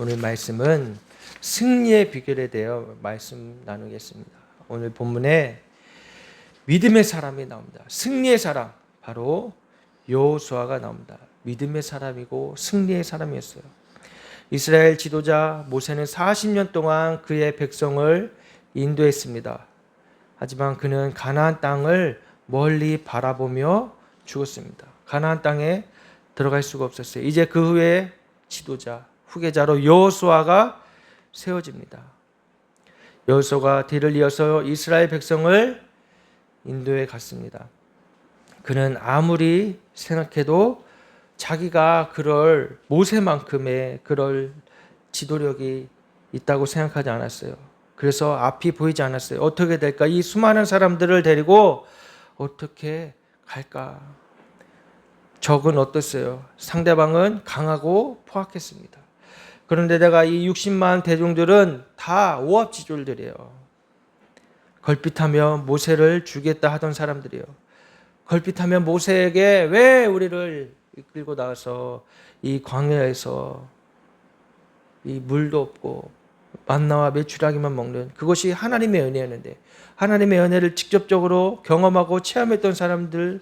오늘 말씀은 승리의 비결에 대해 말씀 나누겠습니다. 오늘 본문에 믿음의 사람이 나옵니다. 승리의 사람 바로 여호수아가 나옵니다. 믿음의 사람이고 승리의 사람이었어요. 이스라엘 지도자 모세는 40년 동안 그의 백성을 인도했습니다. 하지만 그는 가나안 땅을 멀리 바라보며 죽었습니다. 가나안 땅에 들어갈 수가 없었어요. 이제 그 후에 지도자 후계자로 여호수아가 세워집니다. 여호수아가 뒤를 이어서 이스라엘 백성을 인도에 갔습니다. 그는 아무리 생각해도 자기가 그럴 모세만큼의 그럴 지도력이 있다고 생각하지 않았어요. 그래서 앞이 보이지 않았어요. 어떻게 될까? 이 수많은 사람들을 데리고 어떻게 갈까? 적은 어떻어요? 상대방은 강하고 포악했습니다. 그런데 내가 이 60만 대중들은 다 오합지졸들이에요. 걸핏하며 모세를 주겠다 하던 사람들이에요. 걸핏하면 모세에게 왜 우리를 이끌고 나와서 이 광야에서 이 물도 없고 만나와 메추라기만 먹는 그것이 하나님의 은혜였는데 하나님의 은혜를 직접적으로 경험하고 체험했던 사람들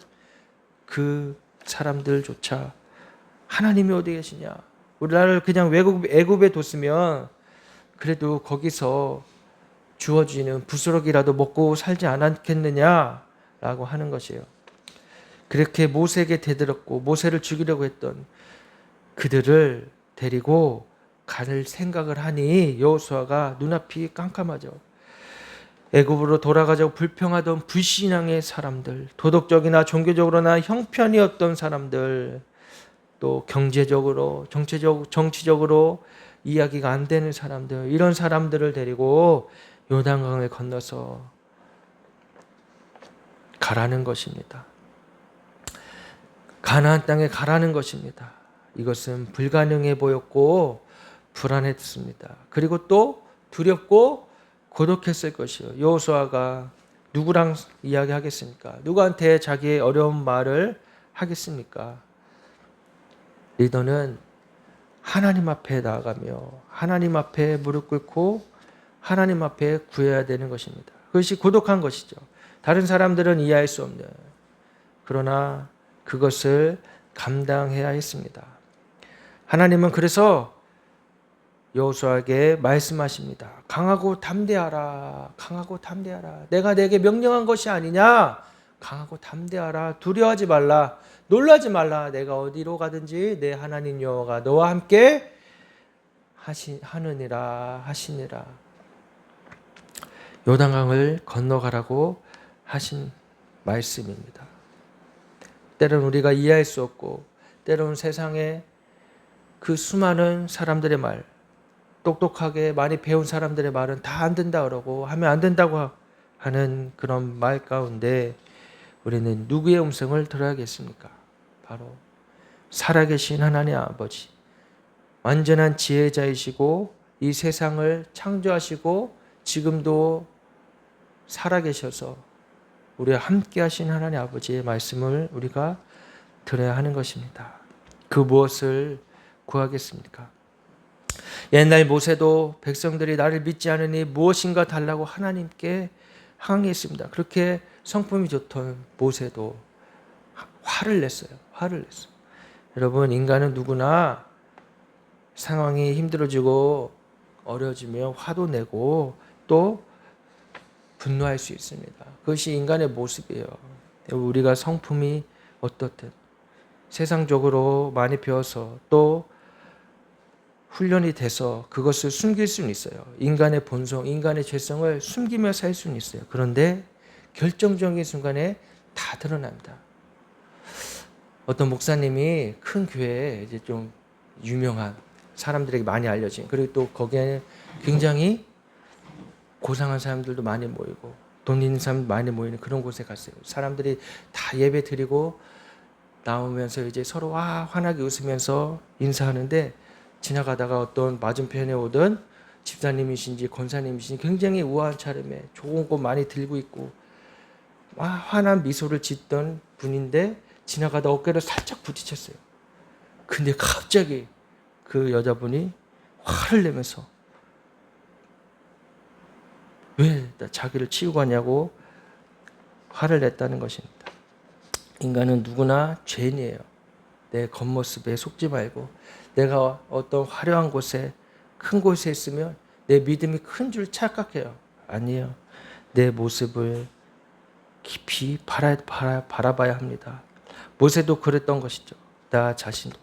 그 사람들조차 하나님이 어디 계시냐 우리나라를 그냥 외국 애굽에 뒀으면 그래도 거기서 주어지는 부스러기라도 먹고 살지 않았겠느냐라고 하는 것이에요. 그렇게 모세에게 대들었고 모세를 죽이려고 했던 그들을 데리고 갈 생각을 하니 여호수아가 눈앞이 깜깜하죠. 애굽으로 돌아가자고 불평하던 불신앙의 사람들, 도덕적이나 종교적으로나 형편이 없던 사람들, 또 경제적으로, 정치적, 정치적으로 이야기가 안 되는 사람들, 이런 사람들을 데리고 요단강을 건너서 가라는 것입니다. 가나안 땅에 가라는 것입니다. 이것은 불가능해 보였고 불안했습니다. 그리고 또 두렵고 고독했을 것이요. 여호수아가 누구랑 이야기하겠습니까? 누구한테 자기의 어려운 말을 하겠습니까? 리더는 하나님 앞에 나아가며 하나님 앞에 무릎 꿇고 하나님 앞에 구해야 되는 것입니다. 그것이 고독한 것이죠. 다른 사람들은 이해할 수 없는 그러나 그것을 감당해야 했습니다. 하나님은 그래서 여호수아에게 말씀하십니다. 강하고 담대하라. 강하고 담대하라. 내가 내게 명령한 것이 아니냐? 강하고 담대하라. 두려워하지 말라. 놀라지 말라. 내가 어디로 가든지 내 하나님 여호와가 너와 함께 하시 하느니라 하시니라. 요단강을 건너가라고 하신 말씀입니다. 때로는 우리가 이해할 수 없고 때로는 세상에 그 수많은 사람들의 말 똑똑하게 많이 배운 사람들의 말은 다 안 된다 그러고 하면 안 된다고 하는 그런 말 가운데 우리는 누구의 음성을 들어야겠습니까? 바로 살아계신 하나님 아버지 완전한 지혜자이시고 이 세상을 창조하시고 지금도 살아계셔서 우리와 함께 하신 하나님 아버지의 말씀을 우리가 들어야 하는 것입니다. 그 무엇을 구하겠습니까? 옛날 모세도 백성들이 나를 믿지 않으니 무엇인가 달라고 하나님께 항의했습니다. 그렇게 성품이 좋던 모세도 화를 냈어요. 화를 냈어요. 여러분 인간은 누구나 상황이 힘들어지고 어려워지면 화도 내고 또 분노할 수 있습니다. 그것이 인간의 모습이에요. 우리가 성품이 어떻든 세상적으로 많이 배워서 또 훈련이 돼서 그것을 숨길 수는 있어요. 인간의 본성, 인간의 죄성을 숨기며 살 수는 있어요. 그런데 결정적인 순간에 다 드러납니다. 어떤 목사님이 큰 교회에 이제 좀 유명한 사람들에게 많이 알려진 그리고 또 거기에 굉장히 고상한 사람들도 많이 모이고 돈 있는 사람 많이 모이는 그런 곳에 갔어요. 사람들이 다 예배 드리고 나오면서 이제 서로 와 환하게 웃으면서 인사하는데 지나가다가 어떤 맞은편에 오던 집사님이신지 권사님이신지 굉장히 우아한 차림에 좋은 꽃 많이 들고 있고 와 환한 미소를 짓던 분인데 지나가다 어깨를 살짝 부딪혔어요. 근데 갑자기 그 여자분이 화를 내면서 왜 자기를 치고 가냐고 화를 냈다는 것입니다. 인간은 누구나 죄인이에요. 내 겉모습에 속지 말고 내가 어떤 화려한 곳에 큰 곳에 있으면 내 믿음이 큰 줄 착각해요. 아니에요. 내 모습을 깊이 바라, 바라, 바라봐야 합니다. 모세도 그랬던 것이죠. 나 자신도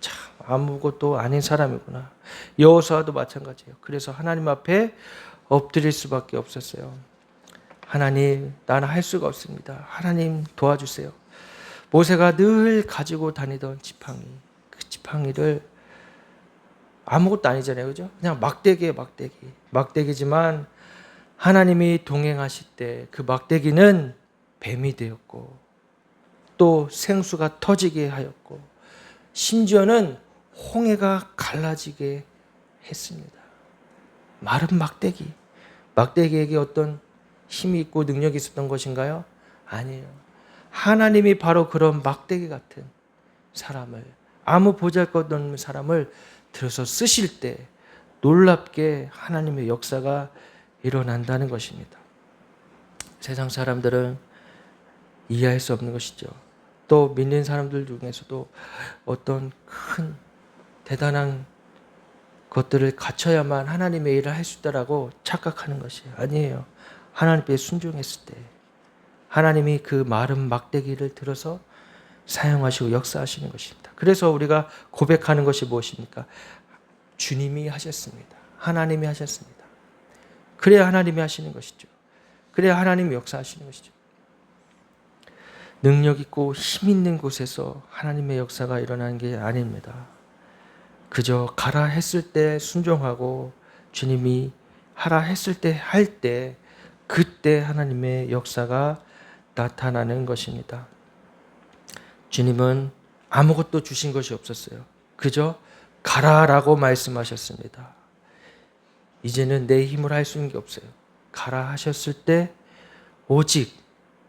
참 아무것도 아닌 사람이구나. 여호수아도 마찬가지예요. 그래서 하나님 앞에 엎드릴 수밖에 없었어요. 하나님, 나는 할 수가 없습니다. 하나님 도와주세요. 모세가 늘 가지고 다니던 지팡이, 그 지팡이를 아무것도 아니잖아요. 그죠? 그냥 막대기에 막대기. 막대기지만 하나님이 동행하실 때 그 막대기는 뱀이 되었고 또 생수가 터지게 하였고 심지어는 홍해가 갈라지게 했습니다. 마른 막대기. 막대기에게 어떤 힘이 있고 능력이 있었던 것인가요? 아니에요. 하나님이 바로 그런 막대기 같은 사람을 아무 보잘것없는 사람을 들어서 쓰실 때 놀랍게 하나님의 역사가 일어난다는 것입니다. 세상 사람들은 이해할 수 없는 것이죠. 또 믿는 사람들 중에서도 어떤 큰 대단한 것들을 갖춰야만 하나님의 일을 할 수 있다라고 착각하는 것이 아니에요. 하나님께 순종했을 때 하나님이 그 마른 막대기를 들어서 사용하시고 역사하시는 것입니다. 그래서 우리가 고백하는 것이 무엇입니까? 주님이 하셨습니다. 하나님이 하셨습니다. 그래야 하나님이 하시는 것이죠. 그래야 하나님이 역사하시는 것이죠. 능력 있고 힘 있는 곳에서 하나님의 역사가 일어나는 게 아닙니다. 그저 가라 했을 때 순종하고 주님이 하라 했을 때 할 때 그때 하나님의 역사가 나타나는 것입니다. 주님은 아무것도 주신 것이 없었어요. 그저 가라라고 말씀하셨습니다. 이제는 내 힘으로 할 수 있는 게 없어요. 가라 하셨을 때 오직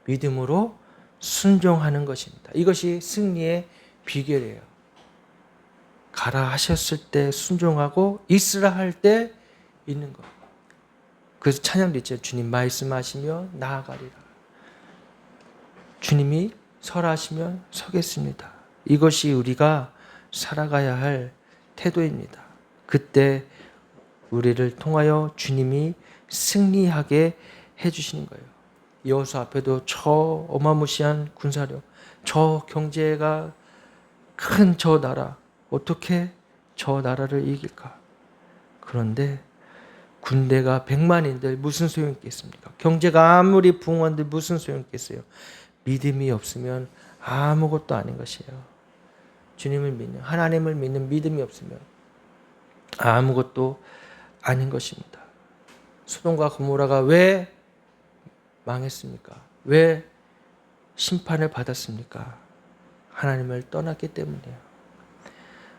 믿음으로 순종하는 것입니다. 이것이 승리의 비결이에요. 가라 하셨을 때 순종하고 있으라 할 때 있는 것. 그래서 찬양도 있죠. 주님 말씀하시며 나아가리라. 주님이 설하시면 서겠습니다. 이것이 우리가 살아가야 할 태도입니다. 그때 우리를 통하여 주님이 승리하게 해주시는 거예요. 여호수 앞에도 저 어마무시한 군사력, 저 경제가 큰 저 나라, 어떻게 저 나라를 이길까? 그런데 군대가 백만인들 무슨 소용 있겠습니까? 경제가 아무리 붕원들 무슨 소용 있겠어요? 믿음이 없으면 아무것도 아닌 것이에요. 주님을 믿는 하나님을 믿는 믿음이 없으면 아무것도 아닌 것입니다. 소돔과 고모라가 왜 망했습니까? 왜 심판을 받았습니까? 하나님을 떠났기 때문이에요.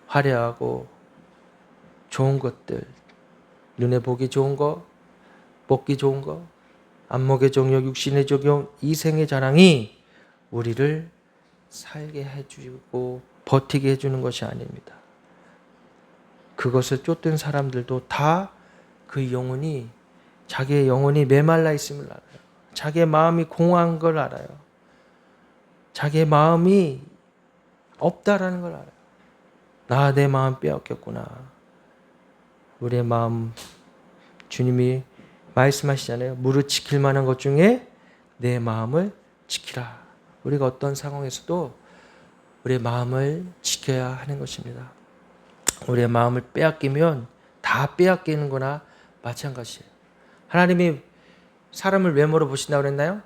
화려하고 좋은 것들, 눈에 보기 좋은 거, 먹기 좋은 거, 안목의 정욕, 육신의 적용, 이생의 자랑이 우리를 살게 해주고 버티게 해주는 것이 아닙니다. 그것을 쫓던 사람들도 다 그 영혼이 자기의 영혼이 메말라 있음을 알아요. 자기의 마음이 공허한 걸 알아요. 자기의 마음이 없다라는 걸 알아요. 나 내 마음 빼앗겼구나. 우리의 마음 주님이 말씀하시잖아요. 무릇 지킬 만한 것 중에 내 마음을 지키라. 우리가 어떤 상황에서도 우리의 마음을 지켜야 하는 것입니다. 우리의 마음을 빼앗기면 다 빼앗기는 거나 마찬가지예요. 하나님이 사람을 외모로 보신다고 그랬나요?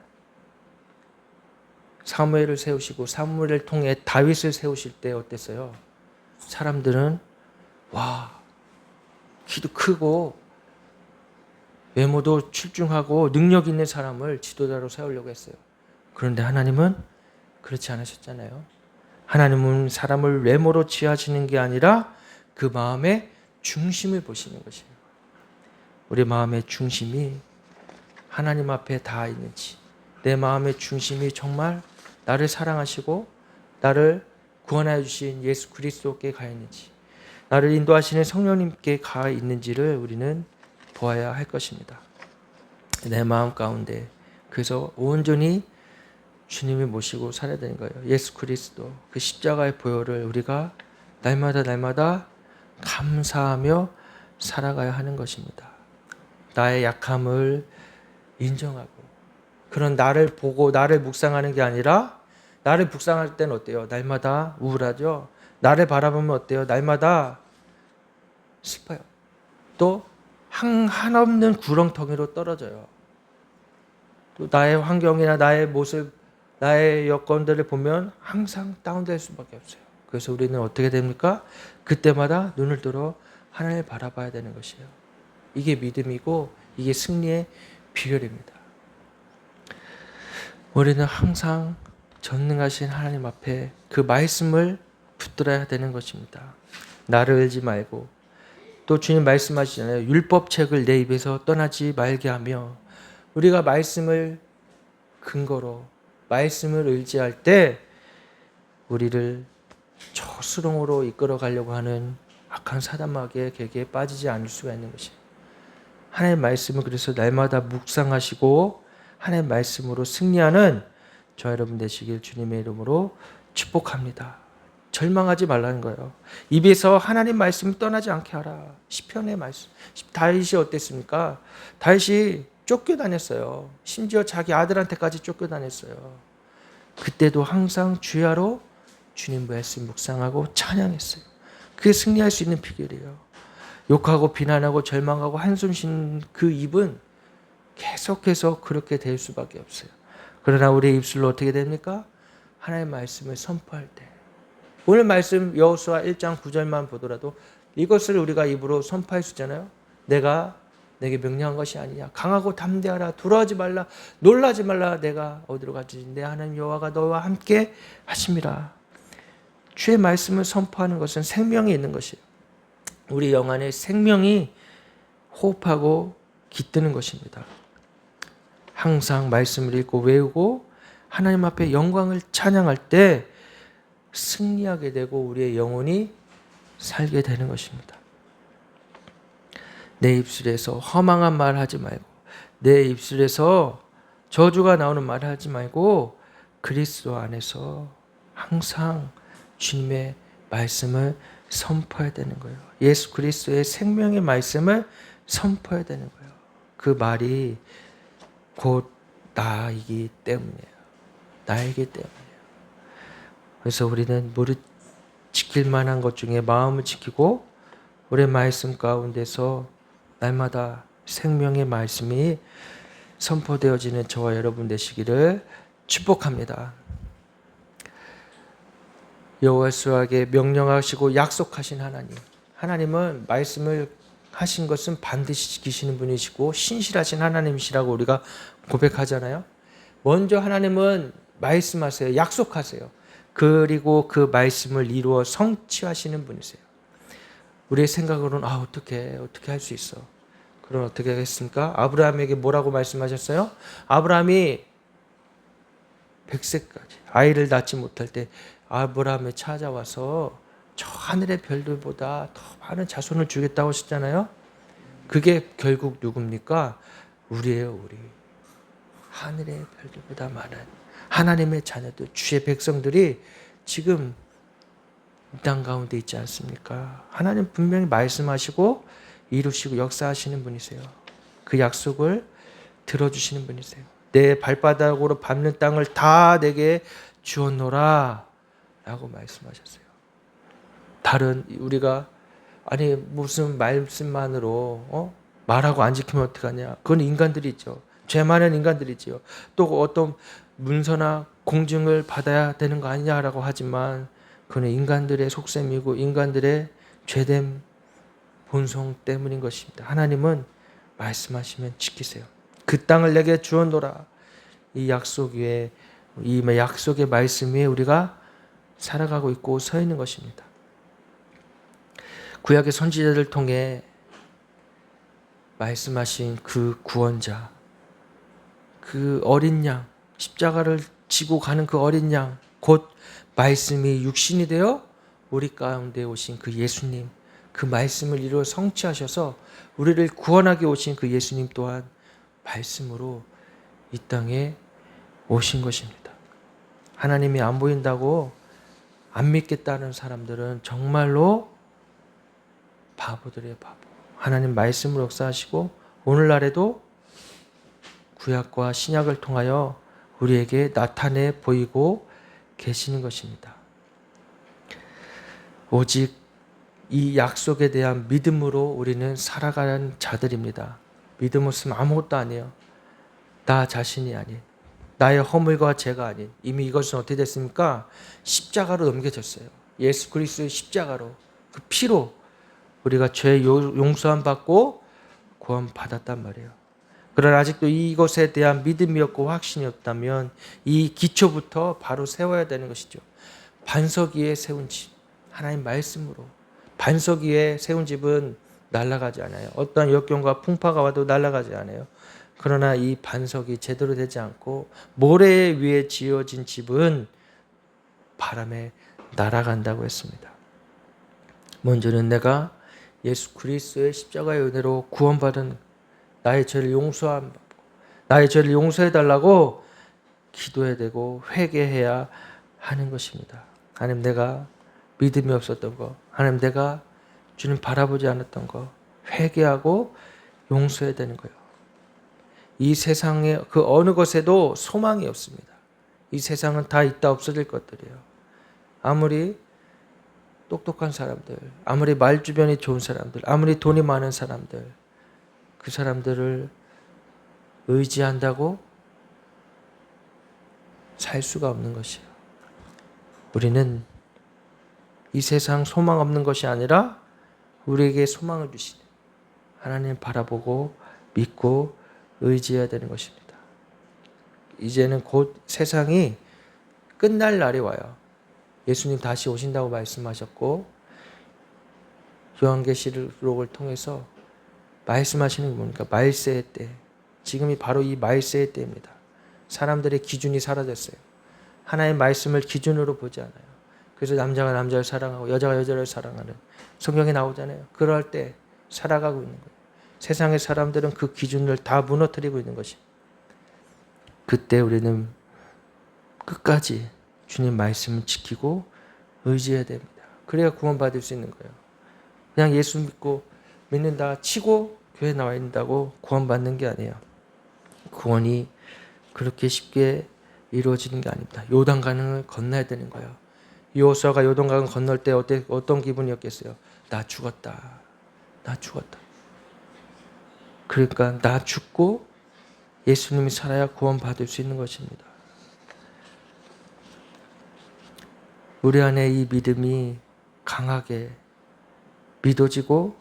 사무엘을 세우시고 사무엘을 통해 다윗을 세우실 때 어땠어요? 사람들은 와 키도 크고 외모도 출중하고 능력 있는 사람을 지도자로 세우려고 했어요. 그런데 하나님은 그렇지 않으셨잖아요. 하나님은 사람을 외모로 취하시는 게 아니라 그 마음의 중심을 보시는 것이에요. 우리 마음의 중심이 하나님 앞에 닿아 있는지, 내 마음의 중심이 정말 나를 사랑하시고 나를 구원하여 주신 예수 그리스도께 가 있는지, 나를 인도하시는 성령님께 가 있는지를 우리는 보아야 할 것입니다. 내 마음 가운데 그래서 온전히 주님을 모시고 살아야 되는 거예요. 예수 그리스도 그 십자가의 보혈을 우리가 날마다 날마다 감사하며 살아가야 하는 것입니다. 나의 약함을 인정하고 그런 나를 보고 나를 묵상하는 게 아니라 나를 묵상할 때는 어때요? 날마다 우울하죠. 나를 바라보면 어때요? 날마다 슬퍼요. 또 한, 한없는 구렁텅이로 떨어져요. 또 나의 환경이나 나의 모습, 나의 여건들을 보면 항상 다운될 수밖에 없어요. 그래서 우리는 어떻게 됩니까? 그때마다 눈을 들어 하나님을 바라봐야 되는 것이에요. 이게 믿음이고 이게 승리의 비결입니다. 우리는 항상 전능하신 하나님 앞에 그 말씀을 붙들어야 되는 것입니다. 나를 을지 말고 또 주님 말씀하시잖아요. 율법책을 내 입에서 떠나지 말게 하며 우리가 말씀을 근거로 말씀을 의지할 때 우리를 저수렁으로 이끌어 가려고 하는 악한 사단마귀의 계기에 빠지지 않을 수가 있는 것이에요. 하나님의 말씀을 그래서 날마다 묵상하시고 하나님의 말씀으로 승리하는 저 여러분 되시길 주님의 이름으로 축복합니다. 절망하지 말라는 거예요. 입에서 하나님 말씀을 떠나지 않게 하라. 시편의 말씀. 다윗이 어땠습니까? 다윗이 쫓겨다녔어요. 심지어 자기 아들한테까지 쫓겨다녔어요. 그때도 항상 주야로 주님 말씀 묵상하고 찬양했어요. 그게 승리할 수 있는 비결이에요. 욕하고 비난하고 절망하고 한숨 쉬는 그 입은 계속해서 그렇게 될 수밖에 없어요. 그러나 우리의 입술로 어떻게 됩니까? 하나님의 말씀을 선포할 때. 오늘 말씀 여호수아 1장 9절만 보더라도 이것을 우리가 입으로 선포할 수 있잖아요. 내가 내게 명령한 것이 아니냐. 강하고 담대하라. 두려워하지 말라. 놀라지 말라. 내가 어디로 가지? 내 하나님 여호와가 너와 함께 하심이라. 주의 말씀을 선포하는 것은 생명이 있는 것이에요. 우리 영 안에 생명이 호흡하고 깃드는 것입니다. 항상 말씀을 읽고 외우고 하나님 앞에 영광을 찬양할 때 승리하게 되고 우리의 영혼이 살게 되는 것입니다. 내 입술에서 허망한 말 하지 말고 내 입술에서 저주가 나오는 말 하지 말고 그리스도 안에서 항상 주님의 말씀을 선포해야 되는 거예요. 예수 그리스도의 생명의 말씀을 선포해야 되는 거예요. 그 말이 곧 나이기 때문이에요. 나이기 때문이에요. 그래서 우리는 무릇 지킬 만한 것 중에 마음을 지키고 우리 말씀 가운데서 날마다 생명의 말씀이 선포되어지는 저와 여러분 되시기를 축복합니다. 여호와수에게 명령하시고 약속하신 하나님. 하나님은 말씀을 하신 것은 반드시 지키시는 분이시고 신실하신 하나님이시라고 우리가 고백하잖아요. 먼저 하나님은 말씀하세요. 약속하세요. 그리고 그 말씀을 이루어 성취하시는 분이세요. 우리의 생각으로는 아 어떻게 어떻게 할 수 있어? 그럼 어떻게 하겠습니까? 아브라함에게 뭐라고 말씀하셨어요? 아브라함이 100세까지 아이를 낳지 못할 때 아브라함에 찾아와서 저 하늘의 별들보다 더 많은 자손을 주겠다고 하셨잖아요. 그게 결국 누굽니까? 우리예요, 우리. 하늘의 별들보다 많은 하나님의 자녀들, 주의 백성들이 지금 이 땅 가운데 있지 않습니까? 하나님 분명히 말씀하시고 이루시고 역사하시는 분이세요. 그 약속을 들어주시는 분이세요. 내 발바닥으로 밟는 땅을 다 내게 주었노라 라고 말씀하셨어요. 다른 우리가 아니 무슨 말씀만으로 어? 말하고 안 지키면 어떡하냐. 그건 인간들이 있죠. 죄 많은 인간들이지요. 또 어떤 문서나 공증을 받아야 되는 거 아니냐라고 하지만 그는 인간들의 속셈이고 인간들의 죄됨 본성 때문인 것입니다. 하나님은 말씀하시면 지키세요. 그 땅을 내게 주었노라. 이 약속 위에 이 약속의 말씀 위에 우리가 살아가고 있고 서 있는 것입니다. 구약의 선지자들 통해 말씀하신 그 구원자, 그 어린 양, 십자가를 지고 가는 그 어린 양, 곧 말씀이 육신이 되어 우리 가운데 오신 그 예수님, 그 말씀을 이루어 성취하셔서 우리를 구원하게 오신 그 예수님 또한 말씀으로 이 땅에 오신 것입니다. 하나님이 안 보인다고 안 믿겠다는 사람들은 정말로 바보들의 바보. 하나님 말씀을 역사하시고 오늘날에도 구약과 신약을 통하여 우리에게 나타내 보이고 계시는 것입니다. 오직 이 약속에 대한 믿음으로 우리는 살아가는 자들입니다. 믿음 없으면 아무것도 아니에요. 나 자신이 아닌 나의 허물과 죄가 아닌 이미 이것은 어떻게 됐습니까? 십자가로 넘겨졌어요. 예수 그리스도의 십자가로 그 피로 우리가 죄 용서함 받고 구원 받았단 말이에요. 그러나 아직도 이것에 대한 믿음이 없고 확신이 없다면 이 기초부터 바로 세워야 되는 것이죠. 반석 위에 세운 집, 하나님 말씀으로 반석 위에 세운 집은 날아가지 않아요. 어떤 역경과 풍파가 와도 날아가지 않아요. 그러나 이 반석이 제대로 되지 않고 모래 위에 지어진 집은 바람에 날아간다고 했습니다. 먼저는 내가 예수 그리스도의 십자가의 은혜로 구원받은 나의 죄를 용서함 나의 죄를 용서해 달라고 기도해야 되고 회개해야 하는 것입니다. 하나님 내가 믿음이 없었던 거, 하나님 내가 주님 바라보지 않았던 거 회개하고 용서해야 되는 거예요. 이 세상에 그 어느 것에도 소망이 없습니다. 이 세상은 다 있다 없어질 것들이에요. 아무리 똑똑한 사람들, 아무리 말 주변이 좋은 사람들, 아무리 돈이 많은 사람들, 그 사람들을 의지한다고 살 수가 없는 것이에요. 우리는 이 세상 소망 없는 것이 아니라 우리에게 소망을 주시는 하나님 바라보고 믿고 의지해야 되는 것입니다. 이제는 곧 세상이 끝날 날이 와요. 예수님 다시 오신다고 말씀하셨고 요한계시록을 통해서 말씀하시는 게 뭡니까? 말세의 때. 지금이 바로 이 말세의 때입니다. 사람들의 기준이 사라졌어요. 하나의 말씀을 기준으로 보지 않아요. 그래서 남자가 남자를 사랑하고 여자가 여자를 사랑하는 성경에 나오잖아요. 그럴 때 살아가고 있는 거예요. 세상의 사람들은 그 기준을 다 무너뜨리고 있는 것이. 그때 우리는 끝까지 주님 말씀을 지키고 의지해야 됩니다. 그래야 구원받을 수 있는 거예요. 그냥 예수 믿고 믿는다 치고 교회 나와 있다고 구원받는 게 아니에요. 구원이 그렇게 쉽게 이루어지는 게 아닙니다. 요단 강을 건너야 되는 거예요. 요호수아가 요단강을 건널 때 어때, 어떤 기분이었겠어요? 나 죽었다. 나 죽었다. 그러니까 나 죽고 예수님이 살아야 구원받을 수 있는 것입니다. 우리 안에 이 믿음이 강하게 믿어지고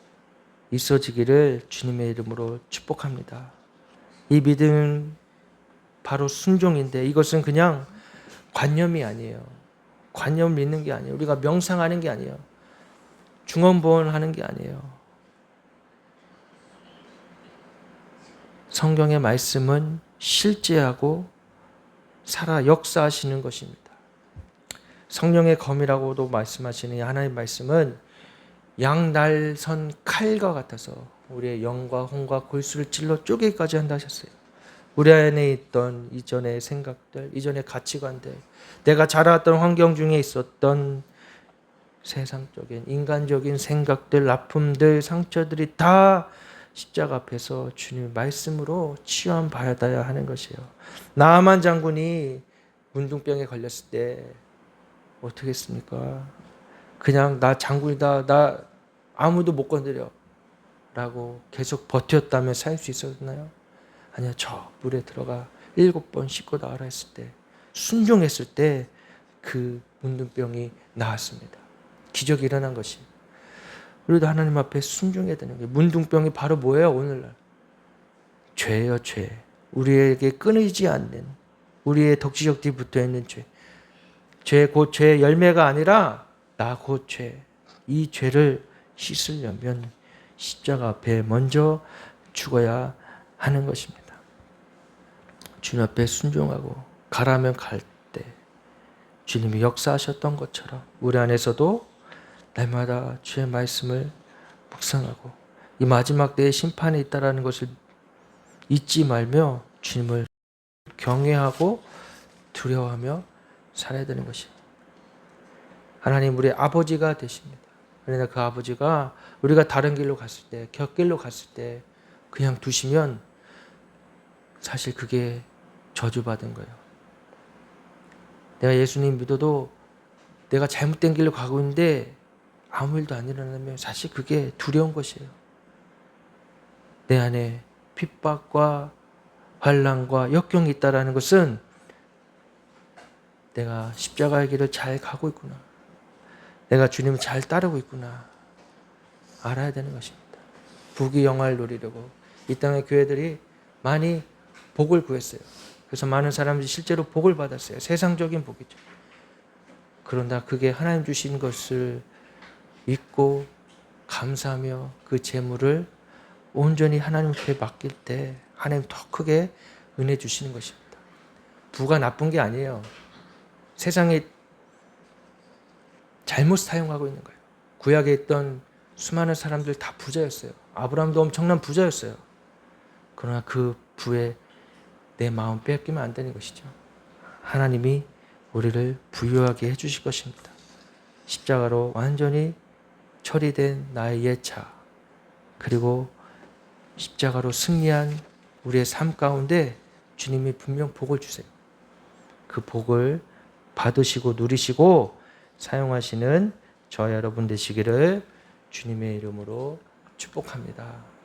있어지기를 주님의 이름으로 축복합니다. 이 믿음 바로 순종인데 이것은 그냥 관념이 아니에요. 관념 믿는 게 아니에요. 우리가 명상하는 게 아니에요. 중언부언하는 게 아니에요. 성경의 말씀은 실제하고 살아 역사하시는 것입니다. 성령의 검이라고도 말씀하시는 하나님 말씀은 양날선 칼과 같아서 우리의 영과 혼과 골수를 찔러 쪼개기까지 한다 하셨어요. 우리 안에 있던 이전의 생각들, 이전의 가치관들, 내가 자라왔던 환경 중에 있었던 세상적인 인간적인 생각들, 아픔들, 상처들이 다 십자가 앞에서 주님 말씀으로 치유함 받아야 하는 것이에요. 나만 장군이 문둥병에 걸렸을 때 어떻게 했습니까? 그냥 나 장군이다. 나 아무도 못 건드려. 라고 계속 버텼다면 살 수 있었나요? 아니요. 저 물에 들어가 일곱 번 씻고 나와라 했을 때 순종했을 때 그 문둥병이 나았습니다. 기적이 일어난 것이. 우리도 하나님 앞에 순종해야 되는 거예요. 문둥병이 바로 뭐예요, 오늘날? 죄예요, 죄. 우리에게 끊이지 않는, 우리의 덕지적지 붙어 있는 죄. 죄, 곧 죄의 열매가 아니라, 나 곧 죄. 이 죄를 씻으려면 십자가 앞에 먼저 죽어야 하는 것입니다. 주님 앞에 순종하고 가라면 갈 때 주님이 역사하셨던 것처럼 우리 안에서도 날마다 주의 말씀을 묵상하고 이 마지막 때에 심판이 있다라는 것을 잊지 말며 주님을 경외하고 두려워하며 살아야 되는 것이 하나님 우리의 아버지가 되십니다. 그러나 그 아버지가 우리가 다른 길로 갔을 때, 곁길로 갔을 때 그냥 두시면 사실 그게 저주받은 거예요. 내가 예수님 믿어도 내가 잘못된 길로 가고 있는데 아무 일도 안 일어나면 사실 그게 두려운 것이에요. 내 안에 핍박과 환란과 역경이 있다라는 것은 내가 십자가의 길을 잘 가고 있구나. 내가 주님을 잘 따르고 있구나. 알아야 되는 것입니다. 부귀 영화를 누리려고 이 땅의 교회들이 많이 복을 구했어요. 그래서 많은 사람들이 실제로 복을 받았어요. 세상적인 복이죠. 그러나 그게 하나님 주신 것을 믿고 감사하며 그 재물을 온전히 하나님께 맡길 때 하나님 더 크게 은혜 주시는 것입니다. 부가 나쁜 게 아니에요. 세상에 잘못 사용하고 있는 거예요. 구약에 있던 수많은 사람들 다 부자였어요. 아브라함도 엄청난 부자였어요. 그러나 그 부에 내 마음 뺏기면 안 되는 것이죠. 하나님이 우리를 부유하게 해주실 것입니다. 십자가로 완전히 처리된 나의 예차, 그리고 십자가로 승리한 우리의 삶 가운데 주님이 분명 복을 주세요. 그 복을 받으시고 누리시고 사용하시는 저 여러분 되시기를 주님의 이름으로 축복합니다.